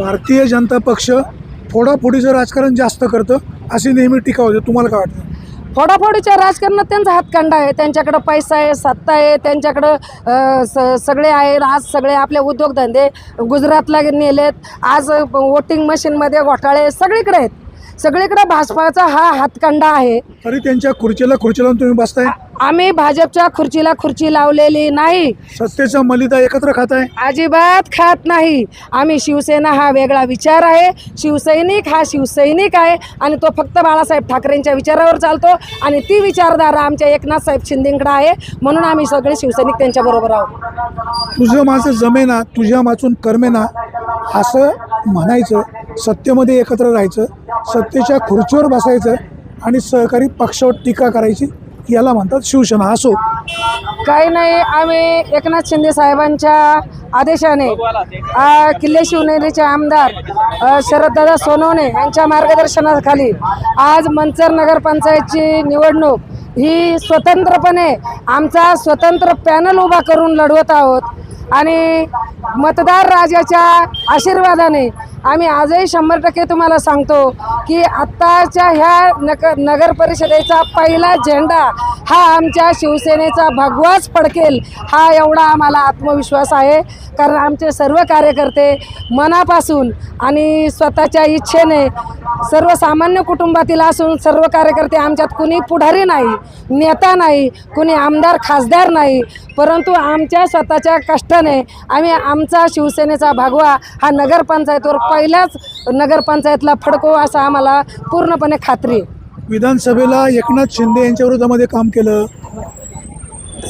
भारतीय जनता पक्ष फोडाफोडीचं राजकारण जास्त करतं अशी नेहमी टीका होते. तुम्हाला काय वाटतं? फोडाफोडीच्या राजकारणात त्यांचा हातखंडा आहे. त्यांच्याकडं पैसा आहे सत्ता आहे त्यांच्याकडं स सगळे आहे आज सगळे आपले उद्योगधंदे गुजरातला नेलेत. आज वोटिंग मशीनमध्ये घोटाळे सगळीकडे आहेत. सगळीकडे भाजपाचा हा हातखंडा आहे. तरी त्यांच्या खुर्चीला खुर्ची लावून तुम्ही बसताय? आम्ही भाजपच्या खुर्चीला खुर्ची लावलेली नाही. सत्तेचा मलिदा एकत्र खाताय अजिबात खात नाही. आम्ही शिवसेना हा वेगळा विचार आहे. शिवसैनिक हा शिवसैनिक आहे आणि तो फक्त बाळासाहेब ठाकरेंच्या विचारावर चालतो आणि ती विचारधारा आमच्या एकनाथ साहेब शिंदेकडे आहे. म्हणून आम्ही सगळे शिवसैनिक त्यांच्याबरोबर आहोत. तुझं माझं जमेना तुझ्या माचून कर्मेना असं म्हणायचं सत्तेमध्ये एकत्र राहायचं सत्तेच्या खुर्चीवर बसायचं आणि सहकारी पक्षावर टीका करायची याला म्हणतात शिवसेना असो. काही नाही आम्ही एकनाथ शिंदे साहेबांच्या आदेशाने आ, किल्ले शिवनेरीचे आमदार शरददादा सोनवणे यांच्या मार्गदर्शनाखाली आज मंचर नगरपंचायतची निवडणूक ही स्वतंत्रपणे आमचा स्वतंत्र पॅनल उभा करून लढवत आहोत. आणि मतदार राजाच्या आशीर्वादाने आम्ही आजही शंभर टक्के तुम्हाला सांगतो की आत्ताच्या ह्या नक नगर परिषदेचा पहिला झेंडा हा आमच्या शिवसेनेचा भगवाच पडकेल हा एवढा आम्हाला आत्मविश्वास आहे. कारण आमचे सर्व कार्यकर्ते मनापासून आणि स्वतःच्या इच्छेने सर्वसामान्य कुटुंबातील असून सर्व कार्यकर्ते आमच्यात कुणी पुढारी नाही नेता नाही कुणी आमदार खासदार नाही. परंतु आमच्या स्वतःच्या कष्टाने आम्ही आमचा शिवसेनेचा भागवा हा नगरपंचायतवर पहिल्याच नगरपंचायतला फडको असं आम्हाला पूर्णपणे खात्री आहे. विधानसभेला एकनाथ शिंदे यांच्या विरोधामध्ये काम केलं.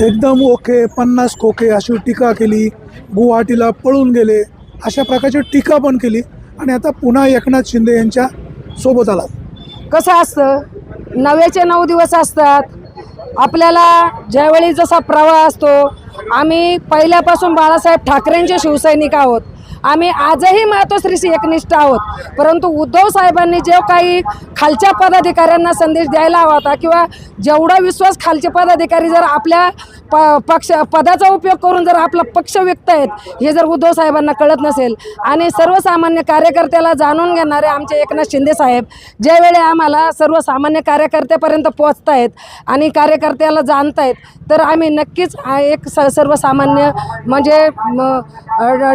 एकदम ओके पन्नास खोके अशी टीका केली. गुवाहाटीला पळून गेले. अशा प्रकारची टीका पण केली. आणि आता पुन्हा एकनाथ शिंदे यांच्या सोबत आला. कसं असतं? नव्याचे नऊ दिवस असतात. आपल्याला ज्यावेळी जसा प्रवाह असतो आम्ही पहिल्यापासून बाळासाहेब ठाकरेंचे शिवसैनिक आहोत. आम्ही आजही मातोश्रीशी एकनिष्ठ आहोत. परंतु उद्धव साहेबांनी जे काही खालच्या पदाधिकाऱ्यांना संदेश द्यायला हवा होता किंवा जेवढा विश्वास खालचे पदाधिकारी जर आपल्या प पक्ष पदाचा उपयोग करून जर आपला पक्ष विकत आहेत हे जर उद्धव साहेबांना कळत नसेल. आणि सर्वसामान्य कार्यकर्त्याला जाणून घेणारे आमचे एकनाथ शिंदे साहेब ज्यावेळी आम्हाला सर्वसामान्य कार्यकर्त्यापर्यंत पोचतायत आणि कार्यकर्त्याला जाणतायत तर आम्ही नक्कीच एक स सर्वसामान्य म्हणजे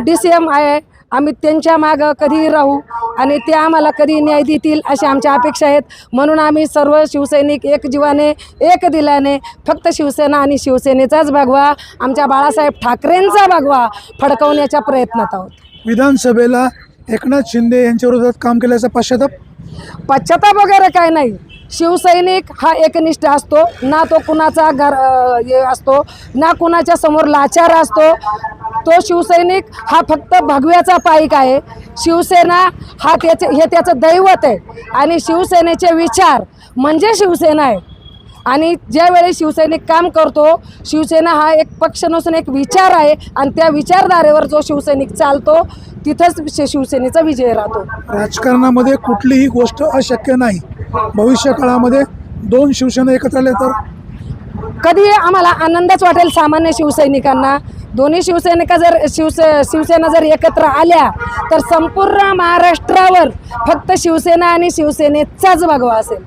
डी सी एम आहे. आम्ही त्यांच्या मागं कधीही राहू आणि ते आम्हाला कधी न्याय देतील अशी आमच्या अपेक्षा आहेत. म्हणून आम्ही सर्व शिवसैनिक एक जीवाने एक दिलाने फक्त शिवसेना आणि शिवसेनेचाच भगवा आमच्या बाळासाहेब ठाकरेंचा भगवा फडकवण्याच्या प्रयत्नात आहोत. विधानसभेला एकनाथ शिंदे यांच्या विरोधात काम केल्याचा पश्चाताप? पश्चाताप वगैरे काय नाही. शिवसैनिक हा एकनिष्ठ असतो. ना तो कुणाचा घर हे असतो ना कुणाच्या समोर लाचार असतो. तो शिवसैनिक हा फक्त भगव्याचा पाईक आहे. शिवसेना हा त्याचे हे त्याचं दैवत आहे. आणि शिवसेनेचे विचार म्हणजे शिवसेना आहे. आणि ज्यावेळी शिवसैनिक काम करतो शिवसेना हा एक पक्ष नसून एक विचार आहे. आणि त्या विचारधारेवर जो शिवसैनिक चालतो तिथंच शिवसेनेचा विजय राहतो. राजकारणामध्ये कुठलीही गोष्ट अशक्य नाही. भविष्य काळामध्ये दोन शिवसेना एकत्र आले तर? कधी आम्हाला आनंदच वाटेल सामान्य शिवसैनिकांना. दोन्ही शिवसैनिका जर शिवसे शिवसेना जर एकत्र आल्या तर संपूर्ण महाराष्ट्रावर फक्त शिवसेना आणि शिवसेनेचाच भगवा असेल.